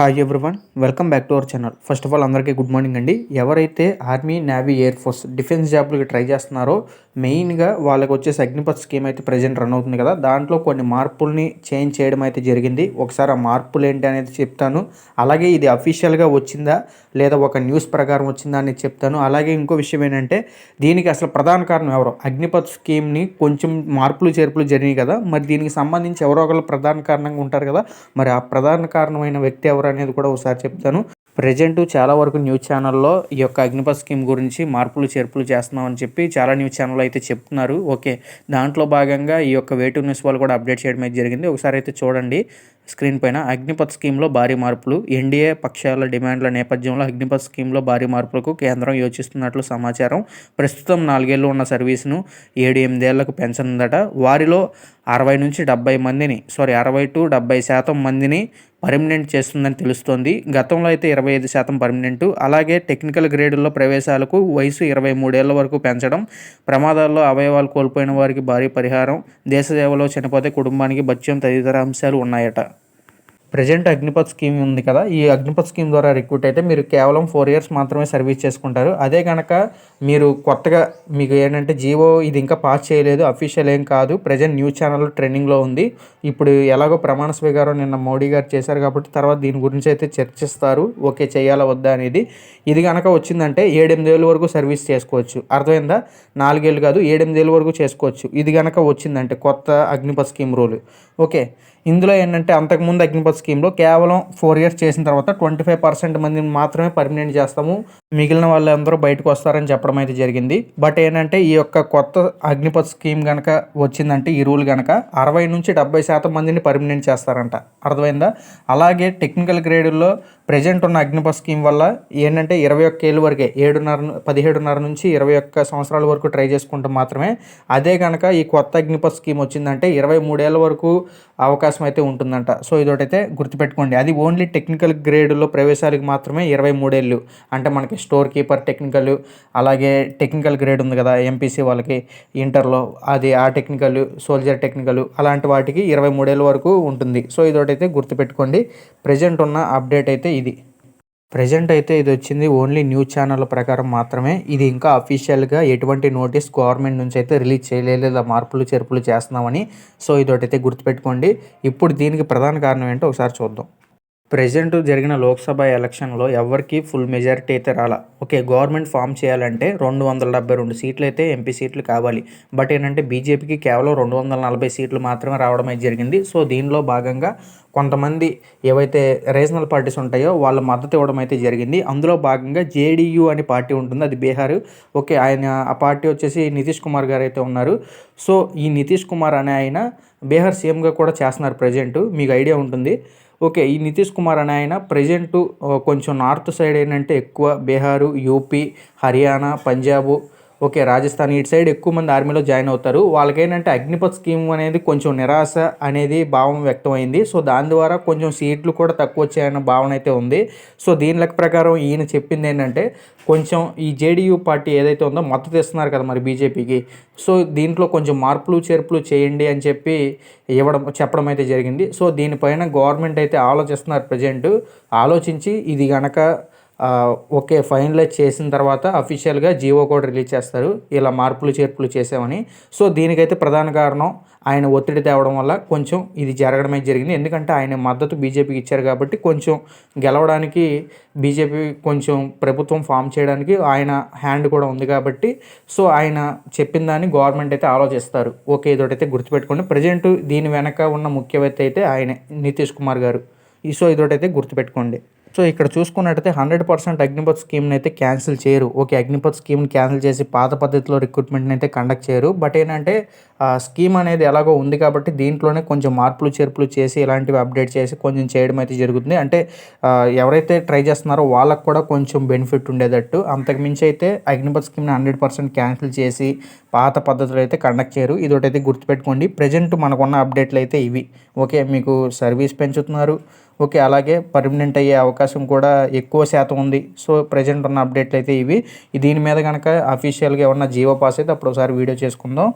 Hi everyone welcome back to our channel first of all అందరికీ good morning అండి. ఎవరైతే army navy air force defence జాబ్లకి try చేస్తున్నారో మెయిన్గా వాళ్ళకి వచ్చేసి అగ్నిపత్ స్కీమ్ అయితే ప్రజెంట్ రన్ అవుతుంది కదా. దాంట్లో కొన్ని మార్పుల్ని చేంజ్ చేయడం అయితే జరిగింది. ఒకసారి ఆ మార్పులు ఏంటి అనేది చెప్తాను. అలాగే ఇది అఫీషియల్గా వచ్చిందా లేదా ఒక న్యూస్ ప్రకారం వచ్చిందా అని చెప్తాను. అలాగే ఇంకో విషయం ఏంటంటే దీనికి అసలు ప్రధాన కారణం ఎవరు? అగ్నిపత్ స్కీమ్ని కొంచెం మార్పులు చేర్పులు జరిగినాయి కదా. మరి దీనికి సంబంధించి ఎవరో ఒకరు ప్రధాన కారణంగా ఉంటారు కదా. మరి ఆ ప్రధాన కారణమైన వ్యక్తి ఎవరు అనేది కూడా ఒకసారి చెప్తాను. ప్రజెంట్ చాలా వరకు న్యూస్ ఛానల్లో ఈ యొక్క అగ్నిపథ్ స్కీమ్ గురించి మార్పులు చేర్పులు చేస్తున్నామని చెప్పి చాలా న్యూస్ ఛానల్ అయితే చెప్తున్నారు. ఓకే దాంట్లో భాగంగా ఈ యొక్క వేటు న్యూస్ వాళ్ళు కూడా అప్డేట్ చేయడం అయితే జరిగింది. ఒకసారి అయితే చూడండి. స్క్రీన్ పైన అగ్నిపథ్ స్కీమ్లో భారీ మార్పులు ఎన్డీఏ పక్షాల డిమాండ్ల నేపథ్యంలో అగ్నిపథ్ స్కీమ్లో భారీ మార్పులకు కేంద్రం యోచిస్తున్నట్లు సమాచారం. ప్రస్తుతం నాలుగేళ్ళు ఉన్న సర్వీస్ను ఏడు ఎనిమిదేళ్ళకు పెంచనుందట. వారిలో అరవై నుంచి డెబ్బై మందిని సారీ అరవై టు డెబ్బై శాతం మందిని పర్మనెంట్ చేస్తుందని తెలుస్తోంది. గతంలో అయితే ఇరవై ఐదు శాతం పర్మనెంట్. అలాగే టెక్నికల్ గ్రేడుల్లో ప్రవేశాలకు వయసు ఇరవై మూడేళ్ళ వరకు పెంచడం ప్రమాదాల్లో అవయవాలు కోల్పోయిన వారికి భారీ పరిహారం దేశ సేవలో చనిపోతే కుటుంబానికి భత్యం తదితర అంశాలు ఉన్నాయట. ప్రజెంట్ అగ్నిపథ్ స్కీమ్ ఉంది కదా. ఈ అగ్నిపథ్ స్కీమ్ ద్వారా రిక్రూట్ అయితే మీరు కేవలం ఫోర్ ఇయర్స్ మాత్రమే సర్వీస్ చేసుకుంటారు. అదే కనుక మీరు కొత్తగా మీకు ఏంటంటే జీవో ఇది ఇంకా పాస్ చేయలేదు అఫీషియల్ ఏం కాదు. ప్రజెంట్ న్యూస్ ఛానల్ ట్రెండింగ్లో ఉంది. ఇప్పుడు ఎలాగో ప్రమాణ స్వీకారం నిన్న మోడీ గారు చేశారు కాబట్టి తర్వాత దీని గురించి అయితే చర్చిస్తారు. ఓకే చేయాలా వద్దా అనేది. ఇది కనుక వచ్చిందంటే ఏడెనిమిదేళ్ళ వరకు సర్వీస్ చేసుకోవచ్చు. అర్థమైందా? నాలుగేళ్ళు కాదు ఏడెనిమిదేళ్ళ వరకు చేసుకోవచ్చు. ఇది కనుక వచ్చిందంటే కొత్త అగ్నిపథ్ స్కీమ్ రూల్. ఓకే ఇందులో ఏంటంటే అంతకుముందు అగ్నిపథ్ స్కీమ్లో కేవలం ఫోర్ ఇయర్స్ చేసిన తర్వాత ట్వంటీ ఫైవ్ పర్సెంట్ మందిని మాత్రమే పర్మనెంట్ చేస్తాము. మిగిలిన వాళ్ళందరూ బయటకు వస్తారని చెప్పడం అయితే జరిగింది. బట్ ఏంటంటే ఈ యొక్క కొత్త అగ్నిపథ్ స్కీమ్ కనుక వచ్చిందంటే ఈ రూల్ కనుక అరవై నుంచి డెబ్బై శాతం మందిని పర్మినెంట్ చేస్తారంట. అర్థమైందా? అలాగే టెక్నికల్ గ్రేడుల్లో ప్రజెంట్ ఉన్న అగ్నిపథ్ స్కీమ్ వల్ల ఏంటంటే ఇరవై ఒక్క ఏళ్ళు వరకే ఏడున్నర పదిహేడున్నర నుంచి ఇరవై ఒక్క సంవత్సరాల వరకు ట్రై చేసుకుంటే మాత్రమే అదే కనుక ఈ కొత్త అగ్నిపథ్ స్కీమ్ వచ్చిందంటే ఇరవై మూడేళ్ళ వరకు అవకాశం అయితే ఉంటుందంట. సో ఇదొకటైతే గుర్తుపెట్టుకోండి. అది ఓన్లీ టెక్నికల్ గ్రేడ్లో ప్రవేశాలకు మాత్రమే ఇరవై మూడేళ్ళు. అంటే మనకి స్టోర్ కీపర్ టెక్నికల్ అలాగే టెక్నికల్ గ్రేడ్ ఉంది కదా ఎంపీసీ వాళ్ళకి ఇంటర్లో అది ఆ టెక్నికల్ సోల్జర్ టెక్నికల్ అలాంటి వాటికి ఇరవై మూడేళ్ళ వరకు ఉంటుంది. సో ఇదొకటైతే గుర్తుపెట్టుకోండి. ప్రజెంట్ ఉన్న అప్డేట్ అయితే ఇది. ప్రజెంట్ అయితే ఇది వచ్చింది ఓన్లీ న్యూస్ ఛానల్ ప్రకారం మాత్రమే. ఇది ఇంకా అఫీషియల్గా ఎటువంటి నోటీస్ గవర్నమెంట్ నుంచి అయితే రిలీజ్ చేయలేదు మార్పులు చేర్పులు చేస్తున్నామని. సో ఇదొకటైతే గుర్తుపెట్టుకోండి. ఇప్పుడు దీనికి ప్రధాన కారణం ఏంటో ఒకసారి చూద్దాం. ప్రజెంట్ జరిగిన లోక్సభ ఎలక్షన్లో ఎవరికి ఫుల్ మెజారిటీ అయితే రాలా. ఓకే గవర్నమెంట్ ఫామ్ చేయాలంటే రెండు వందల డెబ్బై రెండు సీట్లు అయితే ఎంపీ సీట్లు కావాలి. బట్ ఏంటంటే బీజేపీకి కేవలం రెండు వందల నలభై సీట్లు మాత్రమే రావడం అయితే జరిగింది. సో దీనిలో భాగంగా కొంతమంది ఏవైతే రీజనల్ పార్టీస్ ఉంటాయో వాళ్ళ మద్దతు ఇవ్వడం అయితే జరిగింది. అందులో భాగంగా జేడీయూ అనే పార్టీ ఉంటుంది. అది బీహార్. ఓకే ఆయన ఆ పార్టీ వచ్చేసి నితీష్ కుమార్ గారు అయితే ఉన్నారు. సో ఈ నితీష్ కుమార్ అనే ఆయన బీహార్ సీఎంగా కూడా చేస్తున్నారు ప్రజెంట్ మీకు ఐడియా ఉంటుంది. ఓకే ఈ నితీష్ కుమార్ అనే ఆయన ప్రజెంట్ కొంచెం నార్త్ సైడ్ ఏంటంటే ఎక్కువ బీహారు యూపీ హర్యానా పంజాబు ఓకే రాజస్థాన్ ఇటు సైడ్ ఎక్కువ మంది ఆర్మీలో జాయిన్ అవుతారు. వాళ్ళకేంటంటే అగ్నిపథ్ స్కీమ్ అనేది కొంచెం నిరాశ అనేది భావం వ్యక్తమైంది. సో దాని ద్వారా కొంచెం సీట్లు కూడా తక్కువ వచ్చాయన్న భావన అయితే ఉంది. సో దీని లెక్క ప్రకారం ఈయన చెప్పింది ఏంటంటే కొంచెం ఈ జేడీయూ పార్టీ ఏదైతే ఉందో మద్దతు ఇస్తున్నారు కదా మరి బీజేపీకి. సో దీంట్లో కొంచెం మార్పులు చేర్పులు చేయండి అని చెప్పి ఇవ్వడం చెప్పడం అయితే జరిగింది. సో దీనిపైన గవర్నమెంట్ అయితే ఆలోచిస్తున్నారు ప్రజెంట్. ఆలోచించి ఇది కనుక ఓకే ఫైనలైజ్ చేసిన తర్వాత అఫీషియల్గా జీవో కూడా రిలీజ్ చేస్తారు. ఇలా మార్పులు చేర్పులు చేసామని సో దీనికైతే ప్రధాన కారణం ఆయన ఒత్తిడి తేవడం వల్ల కొంచెం ఇది జరగడమే జరిగింది. ఎందుకంటే ఆయన మద్దతు బీజేపీకి ఇచ్చారు కాబట్టి కొంచెం గెలవడానికి బీజేపీ కొంచెం ప్రభుత్వం ఫామ్ చేయడానికి ఆయన హ్యాండ్ కూడా ఉంది కాబట్టి సో ఆయన చెప్పిన దాన్ని గవర్నమెంట్ అయితే ఆలోచిస్తారు ఓకే ఇదొకటైతే గుర్తుపెట్టుకోండి. ప్రజెంట్ దీని వెనక ఉన్న ముఖ్యవేత్త అయితే ఆయనే నితీష్ కుమార్ గారు. ఈ సో ఇదొకటైతే గుర్తుపెట్టుకోండి. సో ఇక్కడ చూసుకున్నట్టయితే హండ్రెడ్ పర్సెంట్ అగ్నిపథ్ స్కీమ్ని అయితే క్యాన్సిల్ చేయరు. ఓకే అగ్నిపథ్ స్కీమ్ని క్యాన్సిల్ చేసి పాత పద్ధతిలో రిక్రూట్మెంట్ని అయితే కండక్ట్ చేయరు. బట్ ఏంటంటే స్కీమ్ అనేది ఎలాగో ఉంది కాబట్టి దీంట్లోనే కొంచెం మార్పులు చేర్పులు చేసి ఇలాంటివి అప్డేట్ చేసి కొంచెం చేయడం అయితే జరుగుతుంది. అంటే ఎవరైతే ట్రై చేస్తున్నారో వాళ్ళకు కూడా కొంచెం బెనిఫిట్ ఉండేటట్టు. అంతకుమించి అయితే అగ్నిపథ్ స్కీమ్ని హండ్రెడ్ పర్సెంట్ క్యాన్సిల్ చేసి పాత పద్ధతులు అయితే కండక్ట్ చేయరు. ఇది ఒకటైతే గుర్తుపెట్టుకోండి. ప్రజెంట్ మనకున్న అప్డేట్లు అయితే ఇవి. ఓకే మీకు సర్వీస్ పెంచుతున్నారు. ఓకే అలాగే పర్మనెంట్ అయ్యే అవకాశం కూడా ఎక్కువ శాతం ఉంది. సో ప్రజెంట్ ఉన్న అప్డేట్లు అయితే ఇవి. దీని మీద కనుక అఫీషియల్గా ఏమన్నా జీవో పాస్ అయితే అప్పుడు ఒకసారి వీడియో చేసుకుందాం.